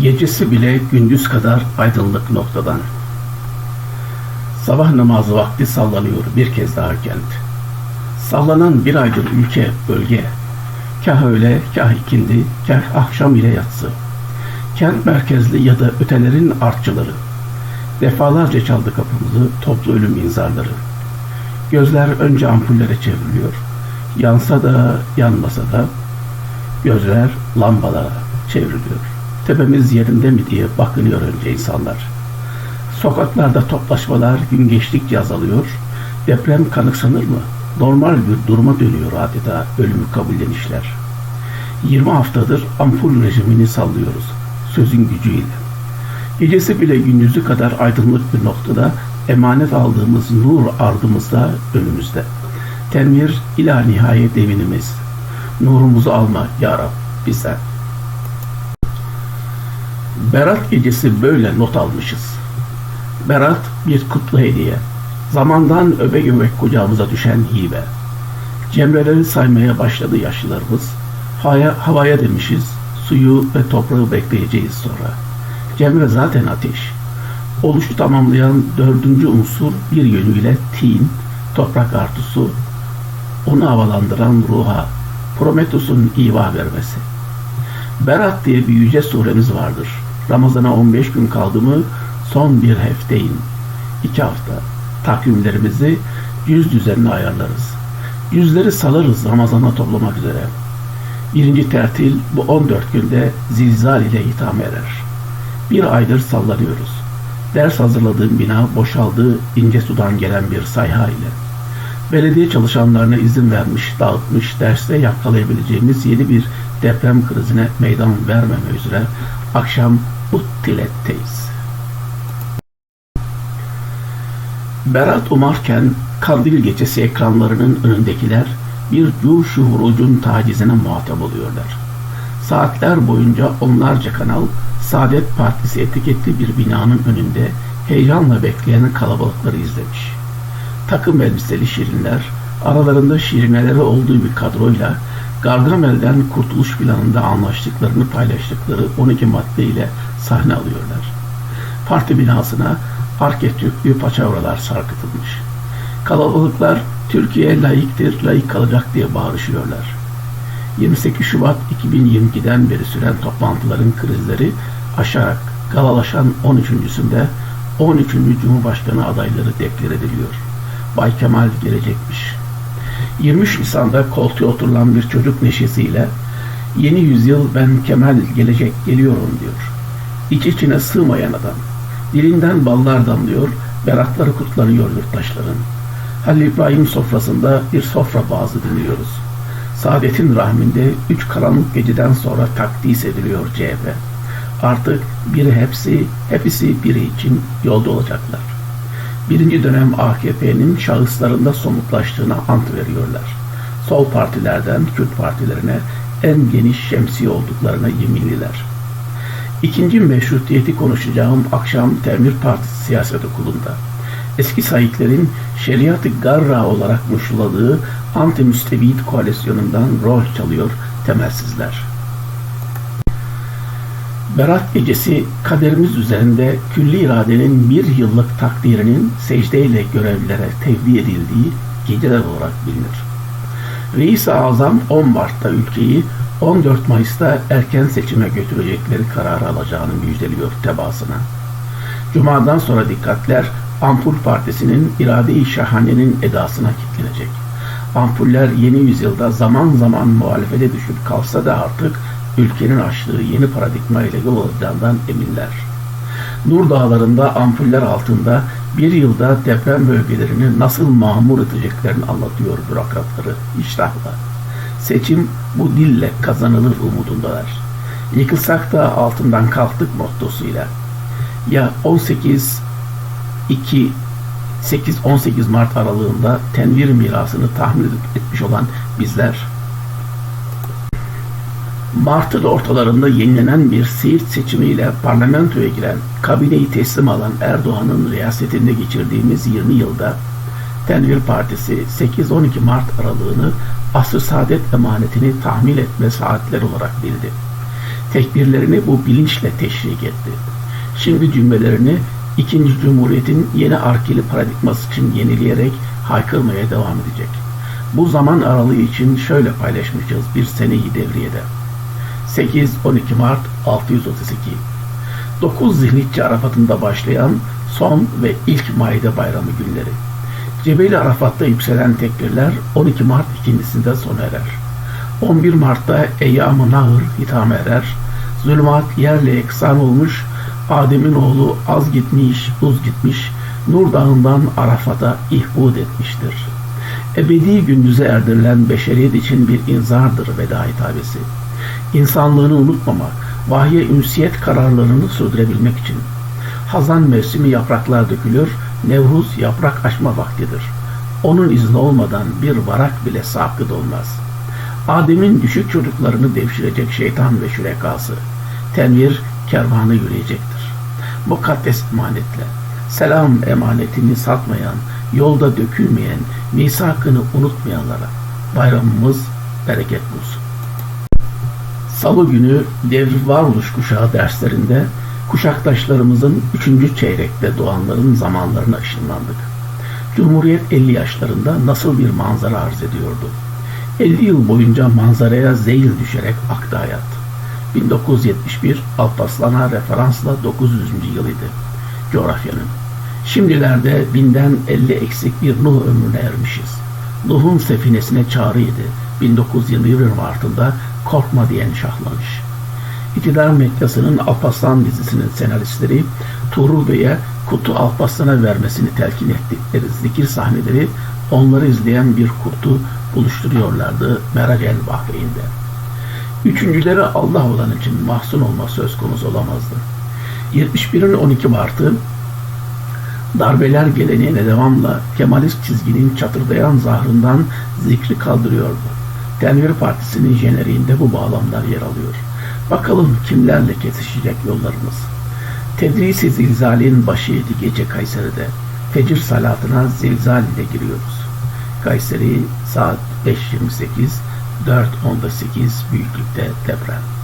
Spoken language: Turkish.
Gecesi bile gündüz kadar aydınlık noktadan. Sabah namazı vakti sallanıyor bir kez daha kent. Sallanan bir aydır ülke, bölge. Kah öğle, kah ikindi, kah akşam ile yatsı. Kent merkezli ya da ötelerin artçıları. Defalarca çaldı kapımızı toplu ölüm inzarları. Gözler önce ampullere çevriliyor. Yansa da yanmasa da gözler lambalara çevriliyor. Tepemiz yerinde mi diye bakınıyor önce insanlar. Sokaklarda toplaşmalar gün geçtikçe azalıyor. Deprem kanıksanır mı? Normal bir duruma dönüyor adeta ölümü kabullenişler. 20 haftadır ampul rejimini sallıyoruz. Sözün gücüyle. Gecesi bile gündüzü kadar aydınlık bir noktada emanet aldığımız nur ardımızda önümüzde. Tenvir ila nihayet devinimiz. Nurumuzu alma ya Rab bizden. Berat gecesi böyle not almışız. Berat bir kutlu hediye. Zamandan öbek öbek kucağımıza düşen hibe. Cemreleri saymaya başladı yaşlılarımız. Havaya, havaya demişiz, suyu ve toprağı bekleyeceğiz sonra. Cemre zaten ateş. Oluşu tamamlayan dördüncü unsur bir yönüyle tin, toprak artısı, onu havalandıran ruha, Prometheus'un iva vermesi. Berat diye bir yüce suremiz vardır. Ramazana 15 gün kaldı mı son bir hefteyin, iki hafta takvimlerimizi yüz düzenine ayarlarız. Yüzleri salarız Ramazana toplamak üzere. Birinci tertil bu 14 günde zilzal ile hitam erer. Bir aydır sallanıyoruz. Ders hazırladığım bina boşaldı ince sudan gelen bir sayha ile. Belediye çalışanlarına izin vermiş, dağıtmış, derste yakalayabileceğimiz yeni bir deprem krizine meydan vermeme üzere akşam Uttilet'teyiz. Berat umarken kandil gecesi ekranlarının önündekiler bir cuşu hurucun tacizine muhatap oluyorlar. Saatler boyunca onlarca kanal Saadet Partisi etiketli bir binanın önünde heyecanla bekleyen kalabalıkları izlemiş. Takım elbiseli şirinler, aralarında şirineleri olduğu bir kadroyla Gargamel'den kurtuluş planında anlaştıklarını paylaştıkları 12 maddeyle sahne alıyorlar. Parti binasına arketürklü paçavralar sarkıtılmış. Kalabalıklar Türkiye layıktır, layık kalacak diye bağırışıyorlar. 28 Şubat 2022'den beri süren toplantıların krizleri aşarak galalaşan 13.sünde 13. Cumhurbaşkanı adayları deklar ediliyor. Bay Kemal gelecekmiş. 23 Nisan'da koltuğa oturulan bir çocuk neşesiyle yeni yüzyıl ben Kemal gelecek geliyorum diyor. İç içine sığmayan adam. Dilinden ballar damlıyor, beratları kutlanıyor yurttaşların. Halil İbrahim sofrasında bir sofra bazı dinliyoruz. Saadetin rahminde üç karanlık geceden sonra takdis ediliyor CHP. Artık biri hepsi, hepsi biri için yolda olacaklar. Birinci dönem AKP'nin şahıslarında somutlaştığına ant veriyorlar. Sol partilerden Kürt partilerine en geniş şemsiye olduklarına yeminliler. İkinci meşrutiyeti konuşacağım akşam Temir Partisi siyaset okulunda. Eski sahiplerin şeriat-ı garra olarak muşuladığı anti-müstebit koalisyonundan rol çalıyor temelsizler. Berat gecesi kaderimiz üzerinde külli iradenin bir yıllık takdirinin secdeyle görevlilere tevdi edildiği geceler olarak bilinir. Reis-i Azam 10 Mart'ta ülkeyi 14 Mayıs'ta erken seçime götürecekleri kararı alacağını müjdeliyor tebaasına. Cuma'dan sonra dikkatler Ampul Partisi'nin irade-i şahanenin edasına kilitlenecek. Ampuller yeni yüzyılda zaman zaman muhalefete düşüp kalsa da artık ülkenin açtığı yeni paradigma ile yol alacağından eminler. Nur dağlarında ampuller altında bir yılda deprem bölgelerini nasıl mamur edeceklerini anlatıyor bürokratları iştahla. Seçim bu dille kazanılır umudundalar. Yıkılsak da altından kalktık mottosuyla. Ya 18 2 8-18 Mart aralığında tenvir mirasını tahmin etmiş olan bizler Mart'ın ortalarında yenilenen bir Siirt seçimiyle parlamentoya giren, kabineyi teslim alan Erdoğan'ın riyasetinde geçirdiğimiz 20 yılda Tenvir Partisi 8-12 Mart aralığını asr saadet emanetini tahmin etme saatler olarak bildi. Tekbirlerini bu bilinçle teşvik etti. Şimdi cümlelerini ikinci Cumhuriyet'in yeni arkeli paradigması için yenileyerek haykırmaya devam edecek. Bu zaman aralığı için şöyle paylaşmışız bir seneyi devriyede. 8-12 Mart 632 9 Zilhicce Arafat'ında başlayan son ve ilk Maide Bayramı günleri. Cebeli Arafat'ta yükselen tekbirler 12 Mart ikincisinde sona erer. 11 Mart'ta Eyyam-ı Nahır hitame erer. Zulümat yerle eksan olmuş, Adem'in oğlu az gitmiş, uz gitmiş, Nur Dağı'ndan Arafat'a ihbud etmiştir. Ebedi gündüze erdirilen beşeriyet için bir inzardır veda hitabesi. İnsanlığını unutmamak, vahye ünsiyet kararlarını sürdürebilmek için. Hazan mevsimi yapraklar dökülür, Nevruz yaprak açma vaktidir. Onun izni olmadan bir varak bile sakıt olmaz. Adem'in düşük çocuklarını devşirecek şeytan ve şürekası. Tenvir kervanı yürüyecektir. Mukaddes emanetle, selam emanetini satmayan, yolda dökülmeyen, misakını unutmayanlara bayramımız bereket bulsun. Salı günü devr varoluş kuşağı derslerinde kuşaktaşlarımızın üçüncü çeyrekte doğanların zamanlarına ışınlandık. Cumhuriyet 50 yaşlarında nasıl bir manzara arz ediyordu? 50 yıl boyunca manzaraya zeyil düşerek aktı hayat. 1971 Alparslan'a referansla 900. yılıydı coğrafyanın. Şimdilerde binden 50 eksik bir Nuh ömrüne ermişiz. Nuh'un sefinesine çağrıydı. 1921 Mart'ında korkma diyen şahlanış. İktidar medyasının Alparslan dizisinin senaristleri Tuğrul Bey'e Kutu Alparslan'a vermesini telkin ettikleri zikir sahneleri onları izleyen bir kurtu buluşturuyorlardı Merag el Bahreyn'de. Üçüncüleri Allah olan için mahzun olma söz konusu olamazdı. 71'in 12 Mart'ı darbeler geleneğine devamla Kemalist çizginin çatırdayan zahrından zikri kaldırıyordu. Tenvir Partisi'nin jeneriğinde bu bağlamlar yer alıyor. Bakalım kimlerle kesişecek yollarımız. Tedrisi zilzalin başıydı gece Kayseri'de. Fecir salatına zilzal ile giriyoruz. Kayseri saat 5.28, 4.18 büyüklükte deprem.